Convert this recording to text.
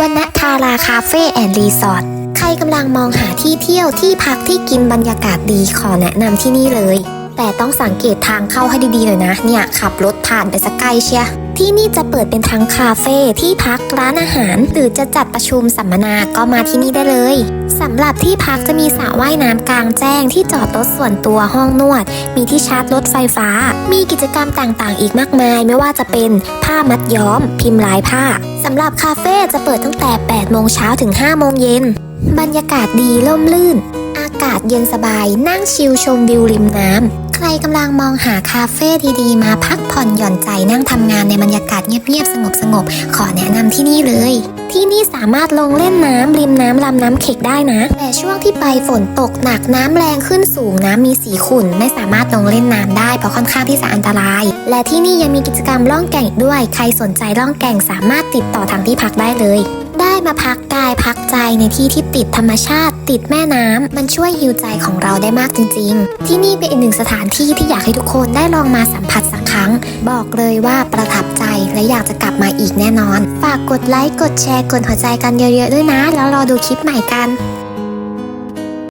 วันณทาราคาเฟ่แอนด์รีสอร์ทใครกำลังมองหาที่เที่ยวที่พักที่กินบรรยากาศดีขอแนะนำที่นี่เลย แต่ต้องสังเกตทางเข้าให้ดีๆหน่อยนะ เนี่ยขับรถผ่านไปสักไกลเชีย ที่นี่จะเปิดเป็นทั้งคาเฟ่ที่พักร้านอาหาร หรือจะจัดประชุมสัมมนาก็มาที่นี่ได้เลยสำหรับที่พักจะมีสระว่ายน้ำกลางแจ้งที่จอดรถส่วนตัวห้องนวด มีที่ชาร์จรถไฟฟ้า มีกิจกรรมต่างๆ อีกมากมาย ไม่ว่าจะเป็นผ้ามัดย้อม พิมพ์ลายผ้าสำหรับคาเฟ่จะเปิดตั้งแต่ 8 โมงเช้าถึง 5 โมงเย็น บรรยากาศดีล่มลื่น อากาศเย็นสบายนั่งชิลชมวิวริมน้ำ รกำลังมองหาคาเฟ่ดีๆ มาพักผ่อนหย่อนใจนั่งทำงานในบรรยากาศเงียบๆ สงบๆ ขอแนะนำที่นี่เลย ที่นี่สามารถลงเล่นน้ำริมน้ำลำน้ำเข็กได้นะ แต่ช่วงที่ไปฝนตกหนักน้ำแรงขึ้นสูงน้ำมีสีขุ่นไม่สามารถลงเล่นน้ำได้เพราะค่อนข้างที่จะอันตราย และที่นี่ยังมีกิจกรรมล่องแก่งอีกด้วย ใครสนใจล่องแก่งสามารถติดต่อทางที่พักได้เลย มาพักกายพักใจในที่ที่ติดธรรมชาติ ติดแม่น้ำมันช่วยฮิวใจของเราได้มากจริง ๆ ที่นี่เป็นอีกหนึ่งสถานที่ที่อยากให้ทุกคนได้ลองมาสัมผัสสักครั้ง บอกเลยว่าประทับใจและอยากจะกลับมาอีกแน่นอน ฝากกดไลค์กดแชร์กดหัวใจกันเยอะๆด้วยนะ แล้วรอดูคลิปใหม่กัน